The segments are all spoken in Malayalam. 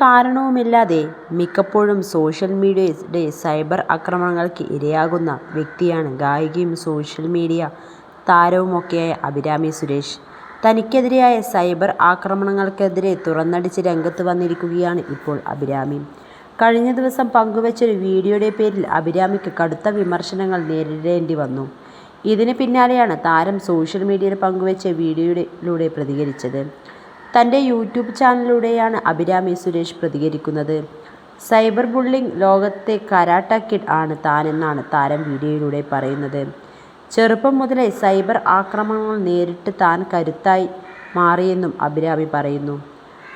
കാരണവുമില്ലാതെ മിക്കപ്പോഴും സോഷ്യൽ മീഡിയയുടെ സൈബർ ആക്രമണങ്ങൾക്ക് ഇരയാകുന്ന വ്യക്തിയാണ് ഗായികയും സോഷ്യൽ മീഡിയ താരവുമൊക്കെയായ അഭിരാമി സുരേഷ്. തനിക്കെതിരെയായ സൈബർ ആക്രമണങ്ങൾക്കെതിരെ തുറന്നടിച്ച് രംഗത്ത് വന്നിരിക്കുകയാണ് ഇപ്പോൾ അഭിരാമി. കഴിഞ്ഞ ദിവസം പങ്കുവച്ചൊരു വീഡിയോയുടെ പേരിൽ അഭിരാമിക്ക് കടുത്ത വിമർശനങ്ങൾ നേരിടേണ്ടി വന്നു. ഇതിന് പിന്നാലെയാണ് താരം സോഷ്യൽ മീഡിയയിൽ പങ്കുവച്ച വീഡിയോയിലൂടെ പ്രതികരിച്ചത്. തന്റെ യൂട്യൂബ് ചാനലിലൂടെയാണ് അഭിരാമി സുരേഷ് പ്രതികരിക്കുന്നത്. സൈബർ ബുള്ളിംഗ് ലോകത്തെ കരാട്ട കിഡ് ആണ് താനെന്നാണ് താരം വീഡിയോയിലൂടെ പറയുന്നത്. ചെറുപ്പം മുതലേ സൈബർ ആക്രമണങ്ങൾ നേരിട്ട് താൻ കരുത്തായി മാറിയെന്നും അഭിരാമി പറയുന്നു.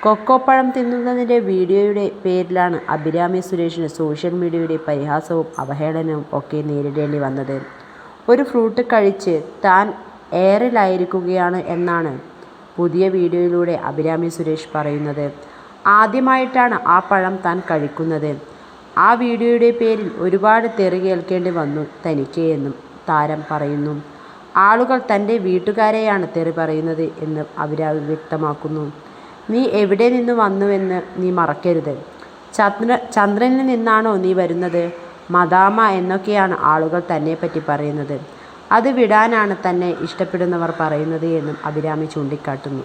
കൊക്കോപ്പഴം തിന്നുന്നതിന്റെ വീഡിയോയുടെ പേരിലാണ് അഭിരാമി സുരേഷിന് സോഷ്യൽ മീഡിയയുടെ പരിഹാസവും അവഹേളനവും ഒക്കെ നേരിടേണ്ടി വന്നത്. ഒരു ഫ്രൂട്ട് കഴിച്ച് താൻ എയറിലായിരിക്കുകയാണ് എന്നാണ് പുതിയ വീഡിയോയിലൂടെ അഭിരാമി സുരേഷ് പറയുന്നത്. ആദ്യമായിട്ടാണ് ആ പഴം താൻ കഴിക്കുന്നത്. ആ വീഡിയോയുടെ പേരിൽ ഒരുപാട് തെറി കേൾക്കേണ്ടി വന്നു തനിക്ക് എന്നും താരം പറയുന്നു. ആളുകൾ തന്റെ വീട്ടുകാരെയാണ് തെറി പറയുന്നത് എന്ന് അഭിരാമി വ്യക്തമാക്കുന്നു. നീ എവിടെ നിന്ന് വന്നുവെന്ന് നീ മറക്കരുത്. ചന്ദ്ര ചന്ദ്രനിൽ നിന്നാണോ നീ വരുന്നത്. മദാമ എന്നൊക്കെയാണ് ആളുകൾ തന്നെ പറ്റി പറയുന്നത്. അത് വിടാനാണ് തന്നെ ഇഷ്ടപ്പെടുന്നവർ പറയുന്നത് എന്നും അഭിരാമി ചൂണ്ടിക്കാട്ടുന്നു.